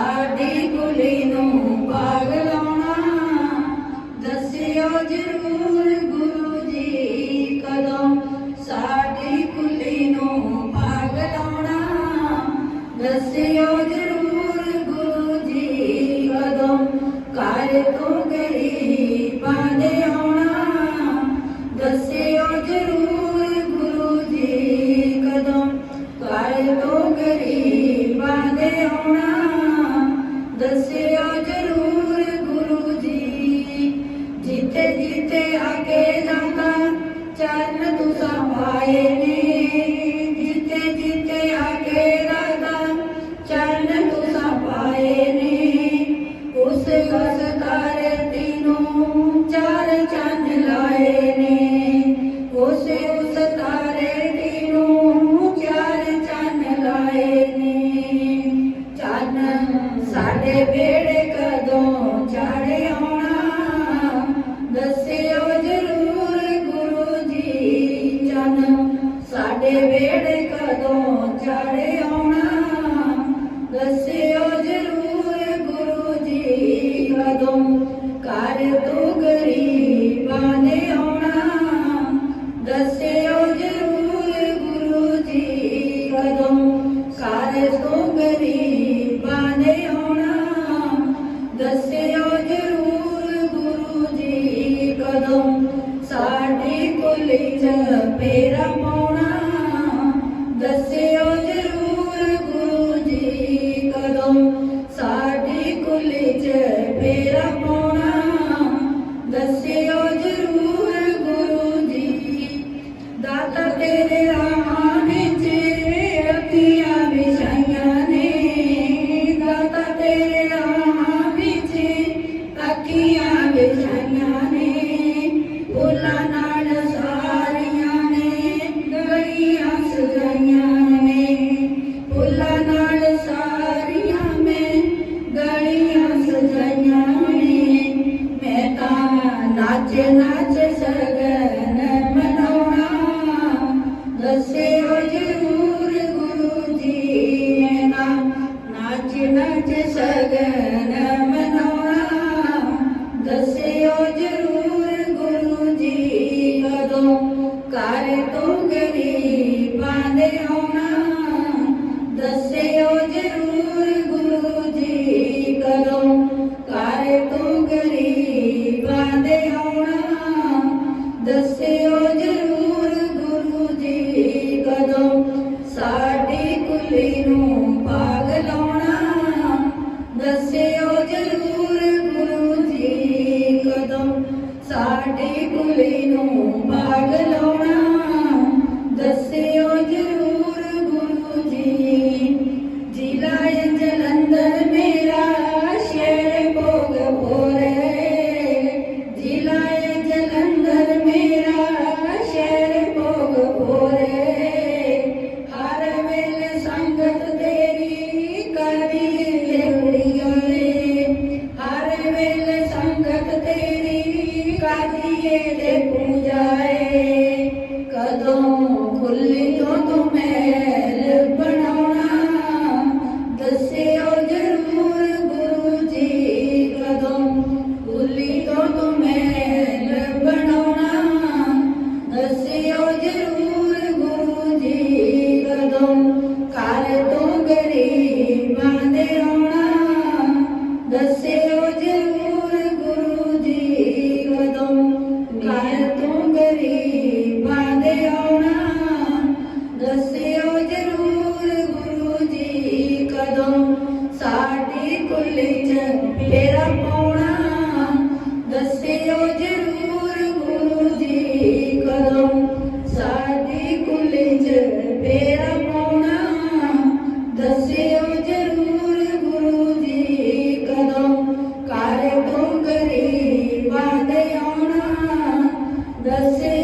ਸਾਡੀ ਕੁਲੀ ਨੂੰ ਪਾਗਲਾਉਣਾ ਦੱਸਿਓ ਜ਼ਰੂਰ ਗੁਰੂ ਜੀ ਕਦੋਂ ਸਾਡੀ ਕੁਲੀ ਨੂੰ ਪਾਗਲਾਉਣਾ ਦੱਸਿਓ ਜ਼ਰੂਰ ਗੁਰੂ ਜੀ ਕਦੋਂ ਕਰ ਤੂੰ ਗਈ शरण तू संभाये Does ਨਾਚ ਨਾਚ ਸਗਨ ਮਨੋਹਾ ਦੱਸਿਓ ਜਰੂਰ ਗੁਰੂ ਜੀ ਨਾ ਨਾਚ ਨਾਚ ਸਗਨ ਤੇਰਾ ਪਾਉਣਾ ਦੱਸਿਓ ਜ਼ਰੂਰ ਗੁਰੂ ਜੀ ਕਦੋਂ। ਸਾਡੀ ਕੁਲਜ ਤੇਰਾ ਪਾਉਣਾ ਦੱਸਿਓ ਜ਼ਰੂਰ ਗੁਰੂ ਜੀ ਕਦੋਂ। ਕਾਰੇ ਤੋਂ ਕਰੀ ਵਾਦੇ ਆਉਣਾ ਦੱਸਿਓ